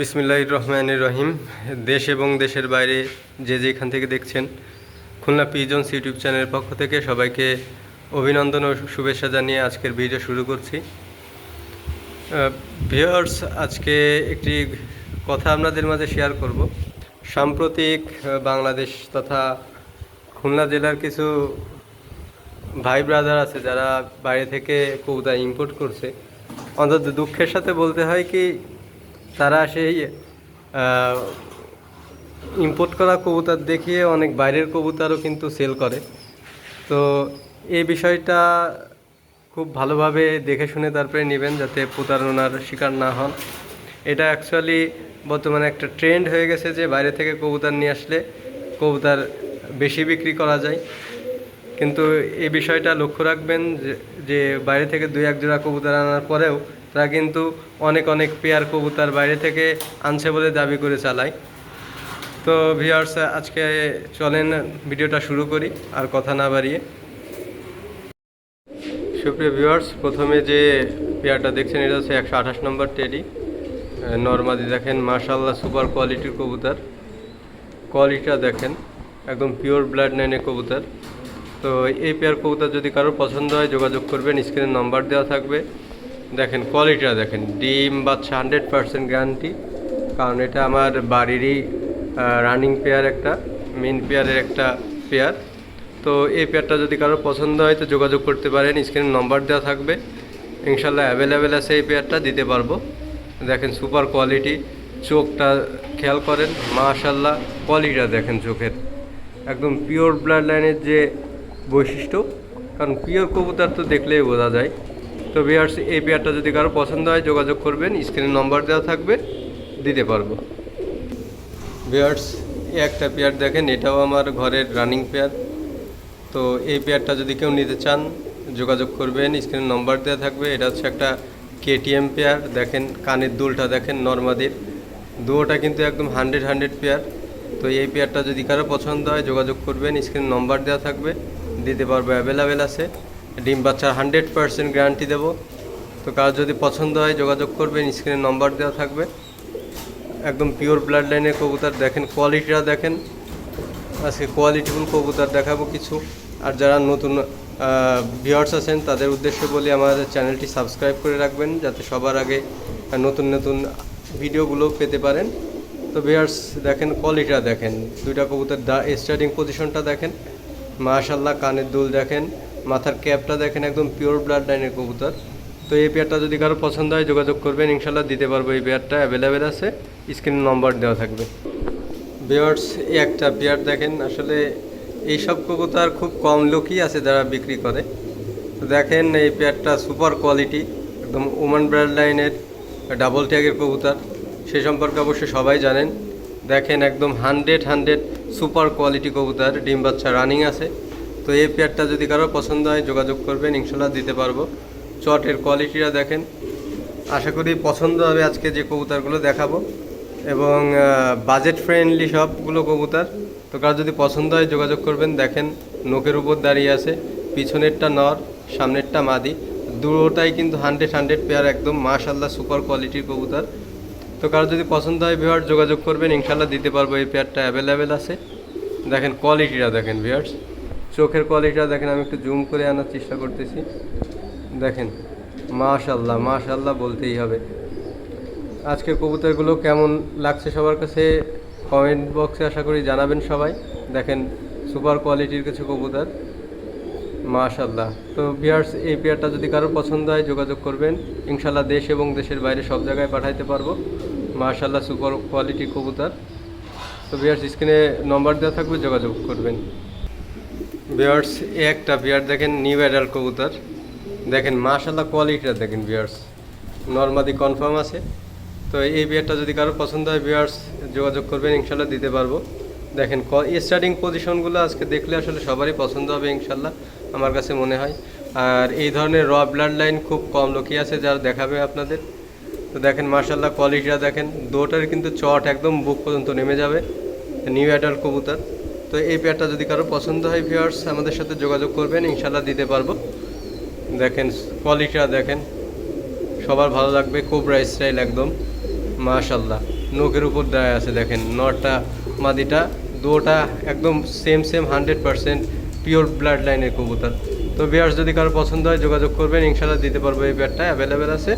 বিসমিল্লাহ রহমান রহিম। দেশ এবং দেশের বাইরে যে যেখান থেকে দেখছেন, খুলনা পিজন্স ইউটিউব চ্যানেলের পক্ষ থেকে সবাইকে অভিনন্দন ও শুভেচ্ছা জানিয়ে আজকের ভিডিও শুরু করছি। ভিওর্স আজকে একটি কথা আপনাদের মাঝে শেয়ার করব। সাম্প্রতিক বাংলাদেশ তথা খুলনা জেলার কিছু ভাই ব্রাদার আছে যারা বাইরে থেকে কবুতর ইম্পোর্ট করছে। অন্তত দুঃখের সাথে বলতে হয় কি তারা সেই ইম্পোর্ট করা কবুতর দেখিয়ে অনেক বাইরের কবুতরও কিন্তু সেল করে। তো এই বিষয়টা খুব ভালোভাবে দেখে শুনে তারপরে নেবেন যাতে প্রতারণার শিকার না হন। এটা অ্যাকচুয়ালি বর্তমানে একটা ট্রেন্ড হয়ে গেছে যে বাইরে থেকে কবুতর নিয়ে আসলে কবুতর বেশি বিক্রি করা যায়। কিন্তু এই বিষয়টা লক্ষ্য রাখবেন যে- বাইরে থেকে দুই এক জোড়া কবুতর আনার পরেও তারা কিন্তু অনেক অনেক পেয়ার কবুতর বাইরে থেকে আনছে বলে দাবি করে চালায়। তো ভিউয়ার্স আজকে চলেন ভিডিওটা শুরু করি, আর কথা না বাড়িয়ে। সুপ্রিয় ভিউয়ার্স প্রথমে যে পেয়ারটা দেখছেন, এটা হচ্ছে একশো আঠাশ নম্বর টেডি নর্মাদি দেখেন মার্শাল্লাহ সুপার কোয়ালিটির কবুতর। কোয়ালিটিটা দেখেন, একদম পিওর ব্লাড লাইনের কবুতর। তো এই পেয়ার কবুতর যদি কারোর পছন্দ হয়, যোগাযোগ করবেন স্ক্রিনে নাম্বার দেওয়া থাকবে। দেখেন কোয়ালিটিটা দেখেন। ডিম বাচ্চা হান্ড্রেড পার্সেন্ট গ্যারান্টি কারণ এটা আমার বাড়িরই রানিং পেয়ার একটা মেন পেয়ারের একটা পেয়ার তো এই পেয়ারটা যদি কারোর পছন্দ হয়, তো যোগাযোগ করতে পারেন স্ক্রিনে নম্বর দেওয়া থাকবে। ইনশাল্লাহ অ্যাভেলেবেল আছে এই পেয়ারটা দিতে পারব। দেখেন সুপার কোয়ালিটি চোখটা খেয়াল করেন মাশাল্লাহ কোয়ালিটিটা দেখেন চোখের। একদম পিওর ব্লাড লাইনের যে বৈশিষ্ট্য, কারণ পিওর কবুতর তো দেখলেই বোঝা যায়। তো বিয়ার্স এই পেয়ারটা যদি কারও পছন্দ হয়, যোগাযোগ করবেন। স্ক্রিনে নম্বর দেওয়া থাকবে, দিতে পারব। বিয়ার্স এই একটা পেয়ার দেখেন, এটাও আমার ঘরের রানিং পেয়ার তো এই পেয়ারটা যদি কেউ নিতে চান, যোগাযোগ করবেন। স্ক্রিনে নম্বর দেওয়া থাকবে, এটা হচ্ছে একটা কেটিএম পেয়ার দেখেন, কানের দুলটা দেখেন, নর্মাদির। দুয়োটা কিন্তু একদম হান্ড্রেড হান্ড্রেড পেয়ার তো এই পেয়ারটা যদি কারও পছন্দ হয়, যোগাযোগ করবেন। স্ক্রিনে নম্বর দেওয়া থাকবে, দিতে পারব। অ্যাভেলেবেল আছে। ডিম বাচ্চার হান্ড্রেড পার্সেন্ট গ্যারান্টি দেবো। তো কার যদি পছন্দ হয়, যোগাযোগ করবেন, স্ক্রিনে নম্বর দেওয়া থাকবে। একদম পিওর ব্লাড লাইনের কবুতর দেখেন কোয়ালিটিটা দেখেন। আজকে কোয়ালিটিফুল কবুতর দেখাবো কিছু। আর যারা নতুন ভিউয়ার্স আছেন, তাদের উদ্দেশ্যে বলি, আমাদের চ্যানেলটি সাবস্ক্রাইব করে রাখবেন, যাতে সবার আগে নতুন নতুন ভিডিওগুলো পেতে পারেন। তো ভিউয়ার্স দেখেন কোয়ালিটিটা দেখেন। দুইটা কবুতর দা স্টার্টিং পজিশনটা দেখেন। মাশাল্লাহ কানের দুল দেখেন। মাথার ক্যাপটা দেখেন একদম পিওর ব্লাড লাইনের কবুতর। তো এই পেয়ারটা যদি কারও পছন্দ হয়, যোগাযোগ করবেন। ইনশাল্লাহ দিতে পারব এই পেয়ারটা অ্যাভেলেবেল আছে। স্ক্রিনে নম্বর দেওয়া থাকবে। বিয়ার্স একটা বিয়ার দেখেন। আসলে এইসব কবুতর খুব কম লোকই আছে যারা বিক্রি করে। দেখেন এই পেয়ারটা সুপার কোয়ালিটি একদম ওমান ব্র্যান্ড লাইনের ডাবল ট্যাগের কবুতর। সে সম্পর্কে অবশ্যই সবাই জানেন। দেখেন একদম হান্ড্রেড হান্ড্রেড সুপার কোয়ালিটি কবুতর। ডিম বাচ্চা রানিং আছে। তো এই পেয়ারটা যদি কারও পছন্দ হয়, যোগাযোগ করবেন, ইনশাল্লাহ দিতে পারব। চটের কোয়ালিটিটা দেখেন। আশা করি পছন্দ হবে আজকে যে কবুতারগুলো দেখাবো। এবং বাজেট ফ্রেন্ডলি সবগুলো কবুতার। তো কারও যদি পছন্দ হয়, যোগাযোগ করবেন। দেখেন নোকের উপর দাঁড়িয়ে আছে। পিছনেরটা নর, সামনেরটা মাদি। দুটোটাই কিন্তু হান্ড্রেড হান্ড্রেড পেয়ার একদম মাশাল্লাহ সুপার কোয়ালিটির কবুতার। তো কারও যদি পছন্দ হয় ভিওয়ার যোগাযোগ করবেন। ইনশাল্লাহ দিতে পারব। এই পেয়ারটা অ্যাভেলেবেল আছে। দেখেন কোয়ালিটিটা দেখেন ভিওয়ার্স চোখের কোয়ালিটিটা দেখেন, আমি একটু জুম করে আনার চেষ্টা করতেছি। দেখেন মাশাল্লাহ মাশাল্লাহ বলতেই হবে। আজকের কবুতরগুলো কেমন লাগছে সবার কাছে কমেন্ট বক্সে আশা করি জানাবেন সবাই। দেখেন সুপার কোয়ালিটির কিছু কবুতর। মাশাল্লাহ তো বিয়ার্স এই পেয়ারটা যদি কারোর পছন্দ হয়, যোগাযোগ করবেন। ইনশাল্লাহ দেশ এবং দেশের বাইরে সব জায়গায় পাঠাইতে পারব। মাশাল্লাহ সুপার কোয়ালিটি কবুতর। তো বিয়ার্স স্ক্রিনে নম্বর দেওয়া থাকবে, যোগাযোগ করবেন। বিয়ার্স একটা বিয়ার দেখেন নিউ অ্যাডাল্ট কবুতর। দেখেন মাশাল্লাহ কোয়ালিটিটা দেখেন বিয়ার্স নর্মালি কনফার্ম আছে। তো এই বিয়ারটা যদি কারও পছন্দ হয় বিয়ার্স যোগাযোগ করবেন ইনশাল্লাহ দিতে পারব। দেখেন স্টার্টিং পজিশনগুলো আজকে দেখলে আসলে সবারই পছন্দ হবে ইনশাল্লাহ আমার কাছে মনে হয়। আর এই ধরনের র ব্লাড লাইন খুব কম লোকই আছে, যারা দেখাবে আপনাদের। তো দেখেন মার্শাল্লাহ কোয়ালিটিটা দেখেন, দুটার কিন্তু চট একদম বুক পর্যন্ত নেমে যাবে নিউ অ্যাডাল্ট কবুতর। তো এই পেয়ারটা যদি কারও পছন্দ হয় ভিউয়ার্স আমাদের সাথে যোগাযোগ করবেন ইনশাল্লাহ দিতে পারব। দেখেন কোয়ালিটিটা দেখেন, সবার ভালো লাগবে কোবরা স্টাইল একদম মাশাল্লাহ নোকের উপর দেয়া আছে, দেখেন নরটা মাদিটা, দুটা একদম same same hundred percent pure blood লাইনের কবুতর। তো বিয়ার্স যদি কারও পছন্দ হয়, যোগাযোগ করবেন ইনশাল্লাহ দিতে পারব এই পেয়ারটা অ্যাভেলেবেল আছে।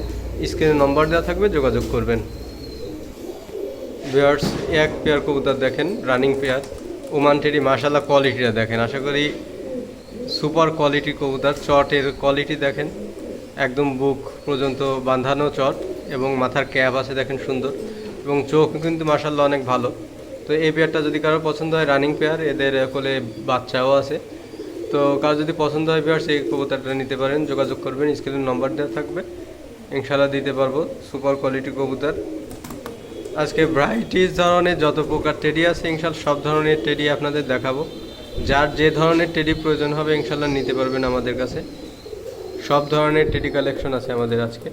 স্ক্রিনে নম্বর দেওয়া থাকবে, যোগাযোগ করবেন। বিয়ার্স এক পেয়ার কবুতর দেখেন রানিং পেয়ার ওমান টেরি মাশাল্লাহ কোয়ালিটিটা দেখেন। আশা করি সুপার কোয়ালিটি কবুতর, চটের কোয়ালিটি দেখেন। একদম বুক পর্যন্ত বাঁধানো চট এবং মাথার ক্যাপ আছে দেখেন সুন্দর এবং চোখ কিন্তু মাশাল্লাহ অনেক ভালো। তো এই পেয়ারটা যদি কারও পছন্দ হয় রানিং পেয়ার এদের কোলে বাচ্চাও আছে। তো কারও যদি পছন্দ হয় পেয়ার সেই কবুতরটা নিতে পারেন। যোগাযোগ করবেন স্ক্রিনের নম্বর দেওয়া থাকবে। ইনশাল্লাহ দিতে পারব। সুপার কোয়ালিটি কবুতর। আজকে ভ্যারাইটিস ধরনের যত প্রকার টেডি আছে ইনশাল সব ধরনের টেডি আপনাদের দেখাবো। যার যে ধরনের টেডি প্রয়োজন হবে ইনশাল্লাহ নিতে পারবেন আমাদের কাছে। সব ধরনের টেডি কালেকশন আছে আমাদের আজকে।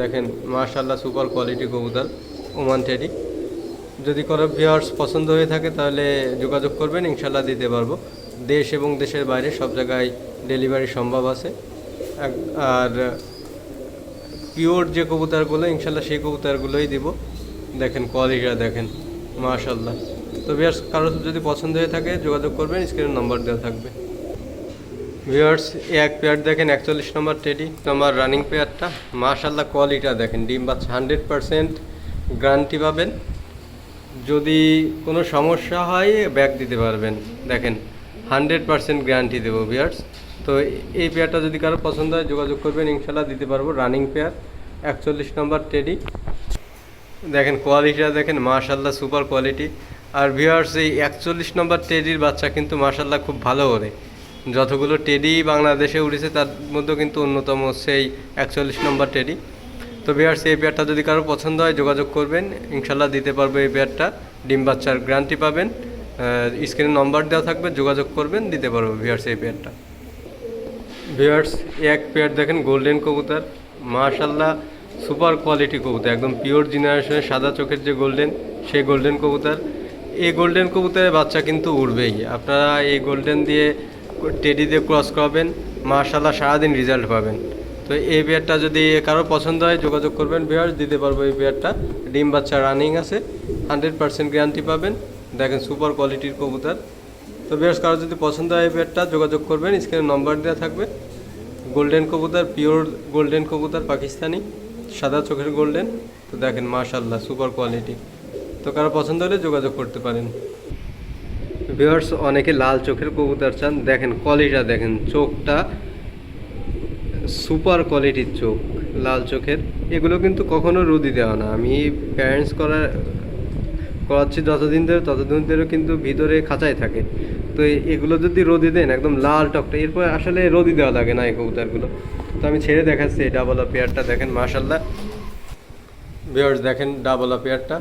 দেখেন মার্শাল্লাহ সুপার কোয়ালিটি কবুতর ওমান টেডি যদি কোনো ভিউয়ার্স পছন্দ হয়ে থাকে, তাহলে যোগাযোগ করবেন ইনশাল্লাহ দিতে পারব। দেশ এবং দেশের বাইরে সব জায়গায় ডেলিভারি সম্ভব আছে। আর পিওর যে কবুতরগুলো ইনশাল্লাহ সেই কবুতরগুলোই দিব। দেখেন কোয়ালিটিটা দেখেন মাশাল্লাহ তো ভিউয়ার্স কারও যদি পছন্দ হয়ে থাকে, যোগাযোগ করবেন স্ক্রিনের নম্বর দেওয়া থাকবে। ভিউয়ার্স এক পেয়ার দেখেন, একচল্লিশ নম্বর টেডি নম্বর রানিং পেয়ারটা মাশাল্লাহ কোয়ালিটিটা দেখেন, ডিম বাচ্চা হান্ড্রেড পারসেন্ট গ্যারান্টি পাবেন। যদি কোনো সমস্যা হয় ব্যাক দিতে পারবেন। দেখেন হান্ড্রেড পারসেন্ট গ্যারান্টি দেবো ভিউয়ার্স তো এই পেয়ারটা যদি কারও পছন্দ হয়, যোগাযোগ করবেন ইনশাল্লাহ দিতে পারব রানিং পেয়ার একচল্লিশ নম্বর টেডি দেখেন কোয়ালিটিটা দেখেন মাশাল্লাহ সুপার কোয়ালিটি আর ভিউয়ার্স এই একচল্লিশ নম্বর টেডির বাচ্চা কিন্তু মাশাল্লাহ খুব ভালো ওরে। যতগুলো টেডি বাংলাদেশে উঠেছে তার মধ্যে কিন্তু অন্যতম সেই একচল্লিশ নম্বর টেডি তো ভিউয়ার্স এই পেয়ারটা যদি কারও পছন্দ হয়, যোগাযোগ করবেন। ইনশাল্লাহ দিতে পারব এই পেয়ারটা ডিম বাচ্চার গ্যারান্টি পাবেন। স্ক্রিনে নম্বর দেওয়া থাকবে, যোগাযোগ করবেন, দিতে পারব ভিউয়ার্স এই পেয়ারটা ভিউয়ার্স এক পেয়ার দেখেন গোল্ডেন কবুতর। মাশাল্লাহ সুপার কোয়ালিটি কবুতর, একদম পিওর জেনারেশনের সাদা চোখের যে গোল্ডেন সেই গোল্ডেন কবুতর। এই গোল্ডেন কবুতরের বাচ্চা কিন্তু উড়বেই। আপনারা এই গোল্ডেন দিয়ে টেডি দিয়ে ক্রস করাবেন মাশাল্লাহ সারাদিন রেজাল্ট পাবেন। তো এই পেয়ারটা যদি কারও পছন্দ হয়, যোগাযোগ করবেন ভিউয়ার্স দিতে পারব এই পেয়ারটা ডিম বাচ্চা রানিং আছে হান্ড্রেড পার্সেন্ট গ্যারান্টি পাবেন। দেখেন সুপার কোয়ালিটির কবুতর। তো বেশ কারও যদি পছন্দ হয় এই পেয়ারটা যোগাযোগ করবেন। স্ক্রিনে নম্বর দেওয়া থাকবে। গোল্ডেন কবুতর পিওর গোল্ডেন কবুতর, পাকিস্তানি। সাদা চোখের গোল্ডেন। তো দেখেন মাশাল্লাহ সুপার কোয়ালিটি। তো কারও পছন্দ হলে যোগাযোগ করতে পারেন। ভিউয়ার্স, অনেকে লাল চোখের কবুতর চান। দেখেন, কোয়ালিটিটা দেখেন, চোখটা সুপার কোয়ালিটির চোখ, লাল চোখের। এগুলো কিন্তু কখনো রুদি দেওয়া না। আমি প্যারেন্টস করার করাচ্ছি যতদিন ধরে, ততদিন ধরে কিন্তু ভিতরে খাঁচায় থাকে। তো এগুলো যদি রোদি দেন, একদম লাল টকটা, এরপর আসলে রোদি দেওয়া লাগে না এই কবুতরগুলো। তো আমি ছেড়ে দেখাচ্ছি এই ডাবলা পেয়ারটা দেখেন মাশাল্লাহ বিয়ার্স দেখেন ডাবলা পেয়ারটা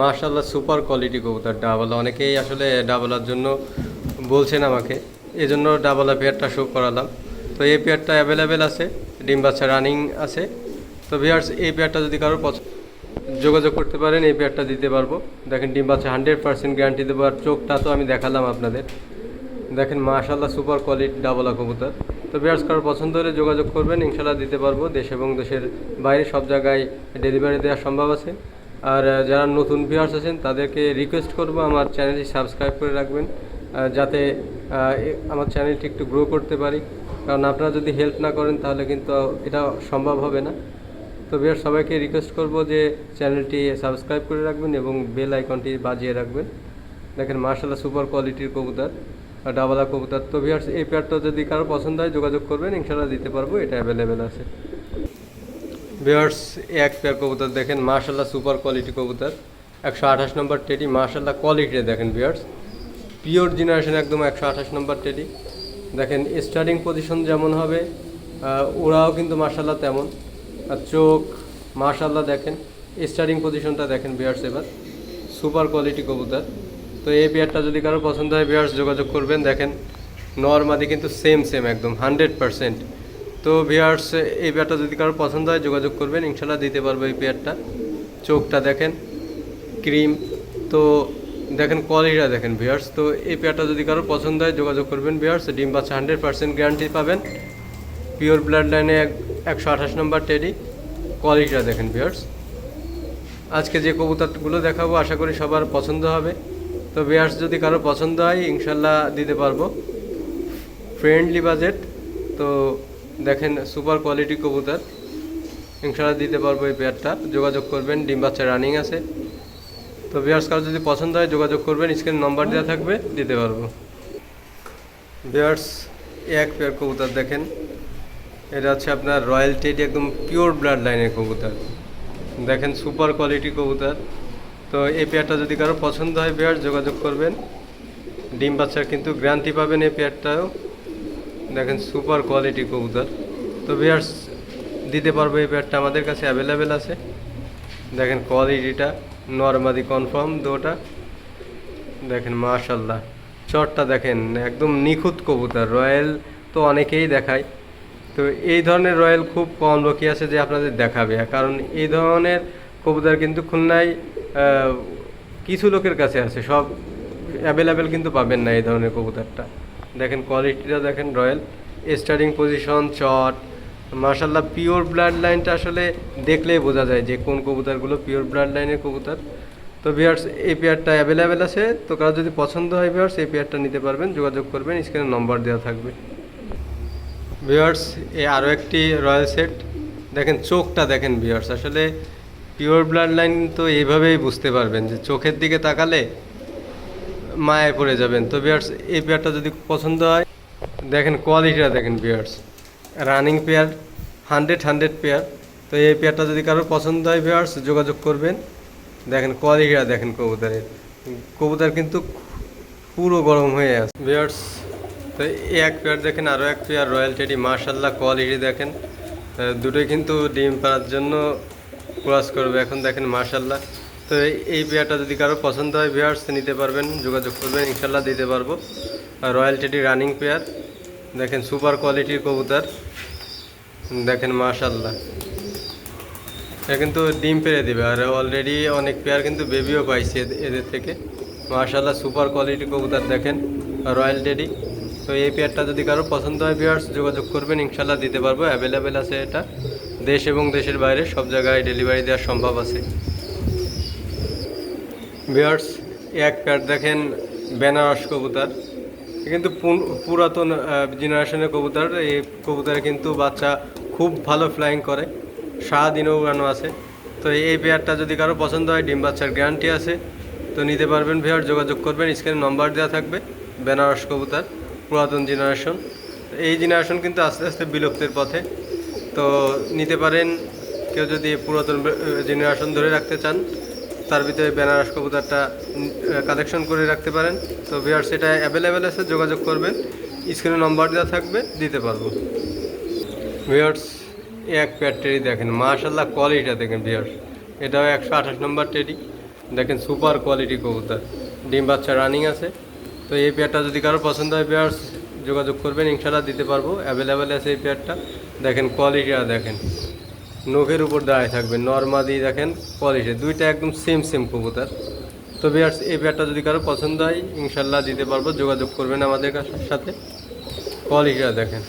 মাশাল্লাহ সুপার কোয়ালিটি কবুতর ডাবলা অনেকেই আসলে ডাবলার জন্য বলছেন আমাকে। এই জন্য ডাবলা পেয়ারটা শো করালাম। তো এই পেয়ারটা অ্যাভেলেবেল আছে, ডিম বাচ্চা রানিং আছে। তো ভিয়ার্স এই পেয়ারটা যদি কারোর পছন্দ যোগাযোগ করতে পারেন, এই পেয়ারটা দিতে পারব। দেখেন, ডিম বাচ্চা হান্ড্রেড পার্সেন্ট গ্যারান্টি দেবো। আর চোখটা তো আমি দেখালাম আপনাদের। দেখেন মাশাল্লাহ সুপার কোয়ালিটি ডাবলা কবুতর। তো বিয়ার্স কারোর পছন্দ হলে যোগাযোগ করবেন ইনশাল্লাহ দিতে পারব দেশ এবং দেশের বাইরে সব জায়গায় ডেলিভারি দেওয়া সম্ভব আছে। আর যারা নতুন ভিউয়ার্স আছেন, তাদেরকে রিকোয়েস্ট করব আমার চ্যানেলটি সাবস্ক্রাইব করে রাখবেন যাতে আমার চ্যানেলটি একটু গ্রো করতে পারি। কারণ আপনারা যদি হেল্প না করেন, তাহলে কিন্তু এটা সম্ভব হবে না। তো বিয়ার সবাইকে রিকোয়েস্ট করব যে চ্যানেলটি সাবস্ক্রাইব করে রাখবেন এবং বেল আইকনটি বাজিয়ে রাখবেন। দেখেন মার্শাল্লাহ সুপার কোয়ালিটির কবুতর। ডাবলা কবুতর। তো ভিয়ার্স এই পেয়ারটা যদি কারও পছন্দ হয়, যোগাযোগ করবেন ইনশাল্লাহ দিতে পারব, এটা অ্যাভেলেবেল আছে। ভিউয়ার্স এক পেয়ার কবুতর দেখেন মার্শাল্লাহ সুপার কোয়ালিটি কবুতর। একশো আঠাশ নম্বর টেডি মার্শাল্লাহ কোয়ালিটি দেখেন ভিউয়ার্স পিওর জেনারেশন একদম একশো আঠাশ নম্বর টেডি দেখেন স্টার্টিং পজিশন যেমন হবে ওরাও কিন্তু মার্শাল্লাহ তেমন। আর চোখ মার্শাল্লাহ দেখেন স্টার্টিং পজিশনটা দেখেন বিয়ার্স এবার। সুপার কোয়ালিটি কবুতর। তো এই বিয়ারটা যদি কারও পছন্দ হয় বিয়ার্স যোগাযোগ করবেন। দেখেন, নর্মাদি কিন্তু সেম সেম একদম হান্ড্রেড পারসেন্ট তো বিয়ার্স এই পেয়ারটা যদি কারও পছন্দ হয়, যোগাযোগ করবেন। ইনশাল্লাহ দিতে পারব এই পেয়ারটা চোখটা দেখেন ক্রিম তো দেখেন কোয়ালিটিটা দেখেন ভিয়ার্স তো এই পেয়ারটা যদি কারও পছন্দ হয়, যোগাযোগ করবেন ভিয়ার্স ডিম বাচ্চা হান্ড্রেড পার্সেন্ট গ্যারান্টি পাবেন। পিওর ব্লাড লাইনে এক, একশো আঠাশ নম্বর টেডি কোয়ালিটিটা দেখেন ভিয়ার্স আজকে যে কবুতরগুলো দেখাবো, আশা করি সবার পছন্দ হবে। তো বিয়ার্স, যদি কারও পছন্দ হয়, ইনশাল্লাহ দিতে পারব। ফ্রেন্ডলি বাজেট, তো দেখেন সুপার কোয়ালিটি কবুতর। ইনশাল্লাহ দিতে পারব এই পেয়ারটা। যোগাযোগ করবেন, ডিম বাচ্চা রানিং আছে। তো বিয়ার্স, কারও যদি পছন্দ হয়, যোগাযোগ করবেন, স্ক্রিন নম্বর দেওয়া থাকবে, দিতে পারব। বিয়ার্স, এক পেয়ার কবুতর দেখেন। এটা হচ্ছে আপনার রয়্যাল টেডি, একদম পিওর ব্লাড লাইনের কবুতর। দেখেন সুপার কোয়ালিটি কবুতর। তো এই পেয়ারটা যদি কারও পছন্দ হয় পেয়ার, যোগাযোগ করবেন। ডিম বাচ্চার কিন্তু গ্যারান্টি পাবেন এই পেয়ারটাও। দেখেন সুপার কোয়ালিটি কবুতর। তো বিয়ার্স দিতে পারব এই পেয়ারটা আমাদের কাছে অ্যাভেলেবেল আছে। দেখেন কোয়ালিটিটা নর্মাদি কনফার্ম দুটা। দেখেন মাশাল্লাহ চটটা দেখেন একদম নিখুঁত কবুতর, রয়্যাল তো অনেকেই দেখায়। তো এই ধরনের রয়্যাল খুব কম লোকই আছে যে আপনাদের দেখাবে। কারণ এই ধরনের কবুতর কিন্তু খুলনায় কিছু লোকের কাছে আছে, সব অ্যাভেলেবেল কিন্তু পাবেন না এই ধরনের কবুতরটা। দেখেন কোয়ালিটিটা দেখেন রয়্যাল স্টার্টিং পজিশন চট মার্শাল্লাহ পিওর ব্লাড লাইনটা আসলে দেখলেই বোঝা যায় যে কোন কবুতরগুলো পিওর ব্লাড লাইনের কবুতর। তো বিয়ার্স এই পেয়ারটা অ্যাভেলেবেল আছে, তো কারও যদি পছন্দ হয় বিয়ার্স এই পেয়ারটা নিতে পারবেন, যোগাযোগ করবেন স্ক্রিনে নম্বর দেওয়া থাকবে। বিয়ার্স এ আরও একটি রয়্যাল সেট দেখেন চোখটা দেখেন বিয়ার্স আসলে পিওর ব্লাড লাইন তো এইভাবেই বুঝতে পারবেন যে চোখের দিকে তাকালে মায়ায় পড়ে যাবেন। তো বিয়ার্স এই পেয়ারটা যদি পছন্দ হয়, দেখেন কোয়ালিটিটা দেখেন viewers running pair hundred hundred pair তো এই পেয়ারটা যদি কারোর পছন্দ হয় বিয়ার্স যোগাযোগ করবেন। দেখেন কোয়ালিটিটা দেখেন কবুতরের। কবুতর কিন্তু পুরো গরম হয়ে আছে। বিয়ার্স তো এক পেয়ার দেখেন আরও এক পেয়ার রয়্যাল টেডি মার্শাল্লাহ কোয়ালিটি দেখেন। দুটোই কিন্তু ডিম পাড়ার জন্য ক্রস করবে। এখন দেখেন মার্শাল্লাহ তো এই- পেয়ারটা যদি কারও পছন্দ হয় ভিউয়ার্স নিতে পারবেন, যোগাযোগ করবেন ইনশাল্লাহ দিতে পারব। আর রয়্যাল টেডি রানিং পেয়ার দেখেন সুপার কোয়ালিটির কবুতর। দেখেন মার্শাল্লাহ এটা কিন্তু ডিম পেরে দেবে। আর অলরেডি অনেক পেয়ার কিন্তু বেবিও পাইছে এদের- এদের থেকে। মার্শাল্লাহ সুপার কোয়ালিটি কবুতর দেখেন রয়্যাল টেডি তো এই পেয়ারটা যদি কারও পছন্দ হয় ভিউয়ার্স যোগাযোগ করবেন ইনশাল্লাহ দিতে পারব। অ্যাভেলেবেল আছে এটা। দেশ এবং দেশের বাইরে সব জায়গায় ডেলিভারি দেওয়া সম্ভব আছে। ভিউয়ার্স এক পেয়ার দেখেন বেনারস কবুতর। কিন্তু পুরাতন জেনারেশনের কবুতর। এই কবুতরে কিন্তু বাচ্চা খুব ভালো ফ্লাইং করে। সারাদিনও উড়ানো আছে। তো এই পেয়ারটা যদি কারও পছন্দ হয়, ডিম বাচ্চার গ্যারান্টি আছে, তো নিতে পারবেন ভিউয়ার যোগাযোগ করবেন। স্ক্রিনে নম্বর দেওয়া থাকবে, বেনারস কবুতর, পুরাতন জেনারেশন এই জেনারেশন কিন্তু আস্তে আস্তে বিলুপ্তির পথে তো নিতে পারেন। কেউ যদি পুরাতন জেনারেশন ধরে রাখতে চান, তার ভিতরে বেনারস কবুতরটা কালেকশন করে রাখতে পারেন। তো বিয়ার সেটা অ্যাভেলেবেল আছে, যোগাযোগ করবেন। স্ক্রিনে নম্বর দেওয়া থাকবে, দিতে পারব। বিয়ার্স এক প্যাড টেডি দেখেন মাশাল্লাহ কোয়ালিটিটা দেখেন বিয়ার্স এটাও একশো আঠাশ নম্বর টেডি দেখেন সুপার কোয়ালিটি কবুতর। ডিম বাচ্চা রানিং আছে। তো এই পেয়ারটা যদি কারও পছন্দ হয় বিয়ার্স যোগাযোগ করবেন ইনশাল্লাহ দিতে পারব। অ্যাভেলেবেল আছে এই পেয়ারটা দেখেন কোয়ালিটিটা দেখেন, নখের উপর দাঁড়িয়ে থাকবে নর্মাদি দেখেন কোয়ালিটি দুইটা একদম সেম সেম কবুতর। তো বিয়ার্স এই পেয়ারটা যদি কারও পছন্দ হয় ইনশাল্লাহ দিতে পারব, যোগাযোগ করবেন আমাদের সাথে। কোয়ালিটিটা দেখেন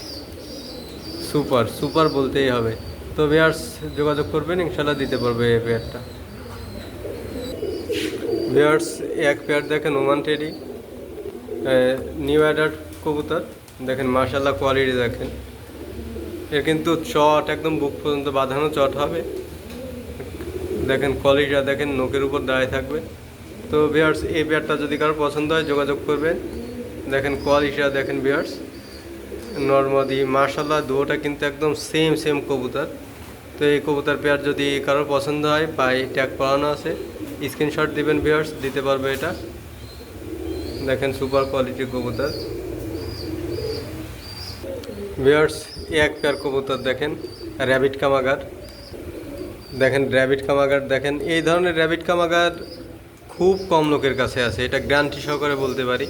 সুপার সুপার বলতেই হবে। তো বিয়ার্স যোগাযোগ করবেন ইনশাল্লাহ দিতে পারবে এই পেয়ারটা বিয়ার্স এক পেয়ার দেখেন ওমান টেডি নিউ অ্যাডার কবুতর। দেখেন মার্শাল্লাহ কোয়ালিটি দেখেন। এর কিন্তু চট, একদম বুক পর্যন্ত বাঁধানো চট হবে। দেখেন কোয়ালিটিটা দেখেন নোকের উপর দাঁড়িয়ে থাকবে। তো বিয়ার্স এই পেয়ারটা যদি কারও পছন্দ হয়, যোগাযোগ করবেন। দেখেন কোয়ালিটিটা দেখেন বিয়ার্স নর্মাদি মার্শাল্লাহ দুটোটা কিন্তু একদম সেম সেম কবুতর। তো এই কবুতর পেয়ার যদি কারোর পছন্দ হয় পাই ট্যাগ করানো আছে স্ক্রিনশট দিবেন বিয়ার্স দিতে পারবে এটা। দেখেন সুপার কোয়ালিটির কবুতর। বিয়ার্স এক পেয়ার কবুতর দেখেন, র্যাবিট কামাগার। দেখেন, র্যাবিট কামাগার, দেখেন, এই ধরনের র্যাবিট কামাগার খুব কম লোকের কাছে আছে, এটা গ্যারান্টি সহকারে বলতে পারি।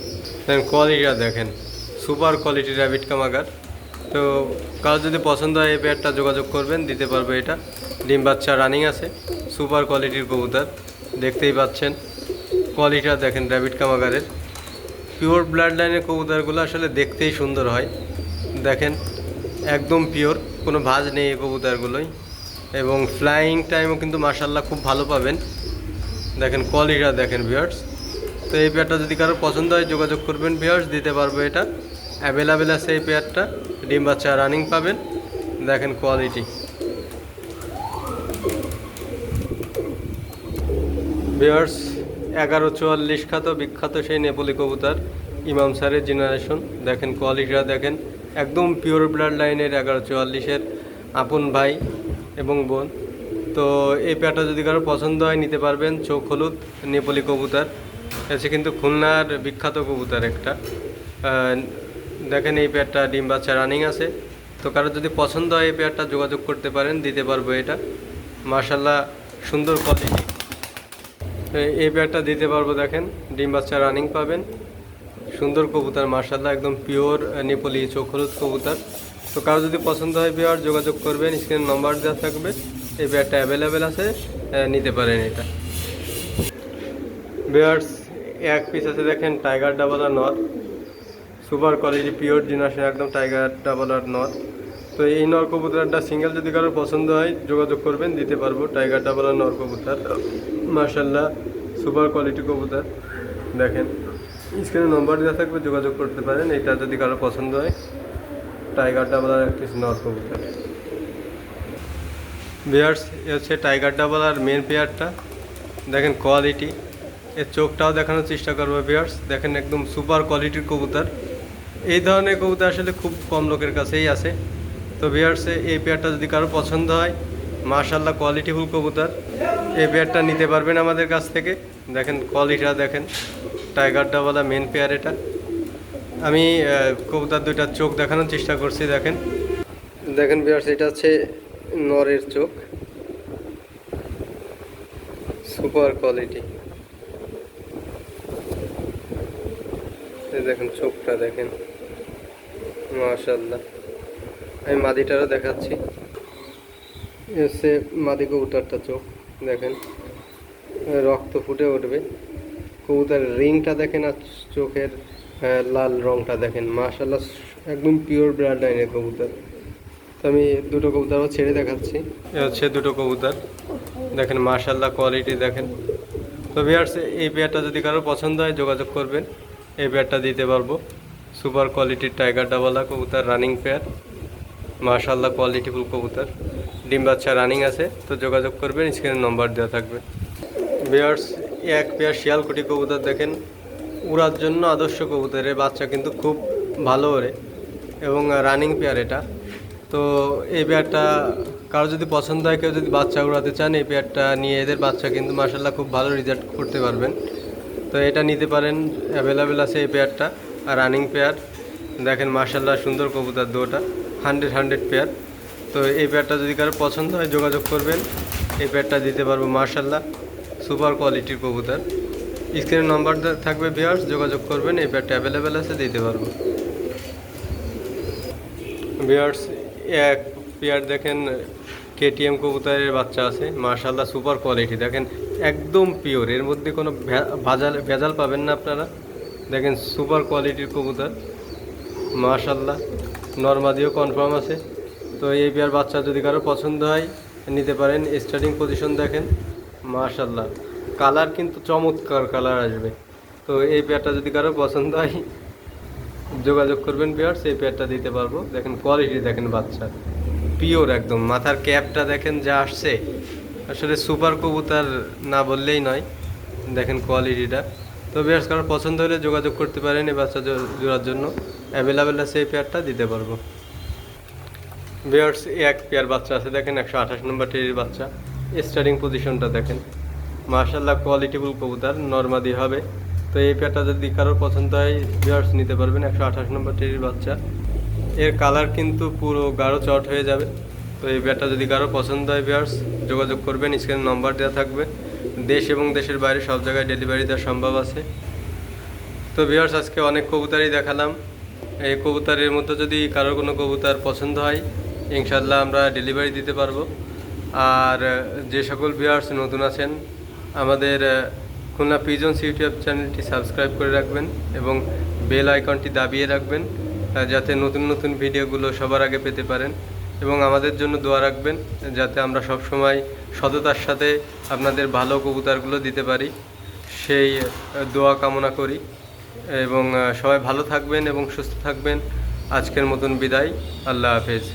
দেখেন, কোয়ালিটিটা দেখেন, সুপার কোয়ালিটির র্যাবিট কামাগার। তো কারও যদি পছন্দ হয় এই পেয়ারটা যোগাযোগ করবেন, দিতে পারবে এটা। ডিম বাচ্চা রানিং আছে, সুপার কোয়ালিটির কবুতর, দেখতেই পাচ্ছেন। কোয়ালিটিটা দেখেন র্যাবিট কামাগারের। পিওর ব্লাড লাইনের কবুতরগুলো আসলে দেখতেই সুন্দর হয়। দেখেন, একদম পিওর কোনো ভাজ নেই এই কবুতরগুলোই। এবং ফ্লাইং টাইমও কিন্তু মার্শাল্লাহ খুব ভালো পাবেন। দেখেন কোয়ালিটিটা দেখেন ভিউয়ার্স তো এই পেয়ারটা যদি কারও পছন্দ হয়, যোগাযোগ করবেন ভিউয়ার্স দিতে পারব এটা। অ্যাভেলেবেল আছে এই পেয়ারটা ডিম বাচ্চা রানিং পাবেন। দেখেন কোয়ালিটি ভিউয়ার্স এগারো চুয়াল্লিশ খ্যাত বিখ্যাত সেই নেপলি কবুতর, ইমাম স্যারের জেনারেশন দেখেন কোয়ালিটিটা দেখেন। একদম পিওর ব্লাড লাইনের এগারো, চুয়াল্লিশের আপন ভাই এবং বোন। তো এই পেয়ারটা যদি কারও পছন্দ হয়, নিতে পারবেন। চোখ হলুদ, নেপলি কবুতর। এসে কিন্তু খুলনার বিখ্যাত কবুতর একটা। দেখেন এই পেয়ারটা ডিম বাচ্চা রানিং আছে। তো কারও যদি পছন্দ হয় এই পেয়ারটা যোগাযোগ করতে পারেন, দিতে পারব এটা। মার্শাল্লাহ সুন্দর কোয়ালিটি এই- ব্যাগটা দিতে পারব, দেখেন। ডিম বাচ্চা রানিং পাবেন। সুন্দর কবুতর মার্শাল্লাহ একদম পিওর নেপালি, চোখ হলুদ কবুতর। তো কারও যদি পছন্দ হয় বিয়ার যোগাযোগ করবেন স্ক্রিন নাম্বার দেওয়া থাকবে। এই ব্যাগটা অ্যাভেলেবেল আছে নিতে পারেন এটা। বিয়ার্স এক পিস আছে দেখেন টাইগার ডাবল আর নর সুপার কোয়ালিটি পিওর জেনারেশন একদম টাইগার ডাবল আর নর তো এই নর কবুতরটা সিঙ্গেল যদি কারও পছন্দ হয়, যোগাযোগ করবেন, দিতে পারব টাইগার ডাবল আর নর কবুতর। মার্শাল্লাহ সুপার কোয়ালিটি কবুতর। দেখেন। স্ক্রিনে নম্বর দেওয়া থাকবে, যোগাযোগ করতে পারেন। এটা যদি কারও পছন্দ হয় টাইগার ডাবল আর একটি নর কবুতর বিয়ার্স এ হচ্ছে টাইগার ডাবল আর মেন পেয়ারটা দেখেন কোয়ালিটি এর চোখটাও দেখানোর চেষ্টা করব বিয়ার্স দেখেন একদম সুপার কোয়ালিটির কবুতর। এই ধরনের কবুতর আসলে খুব কম লোকের কাছেই আছে। তো বিয়ার্সে এই পেয়ারটা যদি কারও পছন্দ হয় মার্শাল্লাহ কোয়ালিটিফুল কবুতর। এই পেয়ারটা নিতে পারবেন আমাদের কাছ থেকে। দেখেন কোয়ালিটিটা দেখেন। টাইগার ডাবলা মেন পেয়ার এটা। আমি কবুতর দুইটার চোখ দেখানোর চেষ্টা করছি, দেখেন। দেখেন বিয়ার্স এটা হচ্ছে নরের চোখ। সুপার কোয়ালিটি দেখেন চোখটা, দেখেন। মাশাল্লাহ আমি মাদিটারও দেখাচ্ছি। এ হচ্ছে মাদি কবুতরটা চোখ, দেখেন। রক্ত ফুটে উঠবে। কবুতরের রিংটা দেখেন আর চোখের লাল রংটা দেখেন। মাশাল্লাহ একদম পিওর ব্লাড লাইনের কবুতর। তো আমি দুটো কবুতর ছেড়ে দেখাচ্ছি। হচ্ছে দুটো কবুতর। দেখেন মাশাল্লাহ কোয়ালিটি দেখেন। তো ভিয়ার্স এই পেয়ারটা যদি কারও পছন্দ হয়, যোগাযোগ করবেন। এই পেয়ারটা দিতে পারব। সুপার কোয়ালিটির টাইগার ডাবলা কবুতর রানিং পেয়ার মাশাল্লাহ কোয়ালিটিফুল কবুতর। ডিম বাচ্চা রানিং আছে। তো যোগাযোগ করবেন স্ক্রিনে নম্বর দেওয়া থাকবে। ভিয়ার্স এক পেয়ার শিয়ালকুটি কবুতর দেখেন। উড়ার জন্য আদর্শ কবুতরের বাচ্চা কিন্তু খুব ভালো ওরে। এবং রানিং পেয়ার এটা। তো এই পেয়ারটা কারও যদি পছন্দ হয়, কেউ যদি বাচ্চা উড়াতে চান, এই পেয়ারটা নিয়ে এদের বাচ্চা কিন্তু মার্শাল্লাহ খুব ভালো রেজাল্ট করতে পারবেন। তো এটা নিতে পারেন অ্যাভেলেবেল আছে এই পেয়ারটা, আর রানিং পেয়ার দেখেন মাসাল্লাহ সুন্দর কবুতর দুটা হান্ড্রেড হান্ড্রেড পেয়ার তো এই পেয়ারটা যদি কারও পছন্দ হয়, যোগাযোগ করবেন। এই পেয়ারটা দিতে পারব মার্শাল্লাহ সুপার কোয়ালিটির কবুতর। স্ক্রিনের নাম্বার থাকবে ভিয়ার্স যোগাযোগ করবেন, এই পেয়ারটা অ্যাভেলেবেল আছে, দিতে পারব। ভিয়ার্স এক পেয়ার দেখেন কেটিএম কবুতরের বাচ্চা আছে মার্শাল্লাহ সুপার কোয়ালিটি। দেখেন, একদম পিওর এর মধ্যে কোনো ভাজাল ভেজাল পাবেন না আপনারা। দেখেন, সুপার কোয়ালিটির কবুতর। মার্শাল্লাহ নর্মাদিও কনফার্ম আছে। তো এই পেয়ার বাচ্চা যদি কারও পছন্দ হয়, নিতে পারেন। স্টার্টিং পজিশন দেখেন। মার্শাল্লাহ কালার কিন্তু চমৎকার কালার আসবে। তো এই পেয়ারটা যদি কারও পছন্দ হয়, যোগাযোগ করবেন পেয়ার্স এই পেয়ারটা দিতে পারব। দেখেন কোয়ালিটি দেখেন বাচ্চা। পিওর একদম। মাথার ক্যাপটা দেখেন যা আসছে। আসলে সুপার কবুতর না বললেই নয়। দেখেন কোয়ালিটিটা তো বেশ কারোর পছন্দ হলে যোগাযোগ করতে পারেন এই বাচ্চা জোড়ার জন্য। অ্যাভেলেবেল আছে এই পেয়ারটা, দিতে পারব। বিয়ার্স এক পেয়ার বাচ্চা আছে। দেখেন একশো আঠাশ নম্বর টেরির বাচ্চা। স্টার্টিং পজিশনটা দেখেন। মার্শাল্লাহ কোয়ালিটিফুল কবুতার, নর্মাদি হবে। তো এই পেয়ারটা যদি কারোর পছন্দ হয় বিয়ার্স নিতে পারবেন, একশো আঠাশ নম্বর টেরির বাচ্চা। এর কালার কিন্তু পুরো গাঢ় চট হয়ে যাবে। তো এই পেয়ারটা যদি কারও পছন্দ হয় বিয়ার্স যোগাযোগ করবেন স্ক্রিনে নম্বর দেওয়া থাকবে। দেশ এবং দেশের বাইরে সব জায়গায় ডেলিভারি দেওয়া সম্ভব আছে। তো ভিউয়ার্স আজকে অনেক কবুতারই দেখালাম। এই কবুতারের মধ্যে যদি কারোর কোনো কবুতার পছন্দ হয় ইনশাল্লাহ আমরা ডেলিভারি দিতে পারব। আর যে সকল ভিউয়ার্স নতুন আছেন, আমাদের খুলনা পিজন্স ইউটিউব চ্যানেলটি সাবস্ক্রাইব করে রাখবেন এবং বেল আইকনটি দাবিয়ে রাখবেন যাতে নতুন নতুন ভিডিওগুলো সবার আগে পেতে পারেন এবং আমাদের জন্য দোয়া রাখবেন, যাতে আমরা সব সময় সততার সাথে আপনাদের ভালো কবুতারগুলো দিতে পারি। সেই দোয়া কামনা করি এবং সবাই ভালো থাকবেন এবং সুস্থ থাকবেন। আজকের মতন বিদায়। আল্লাহ হাফেজ।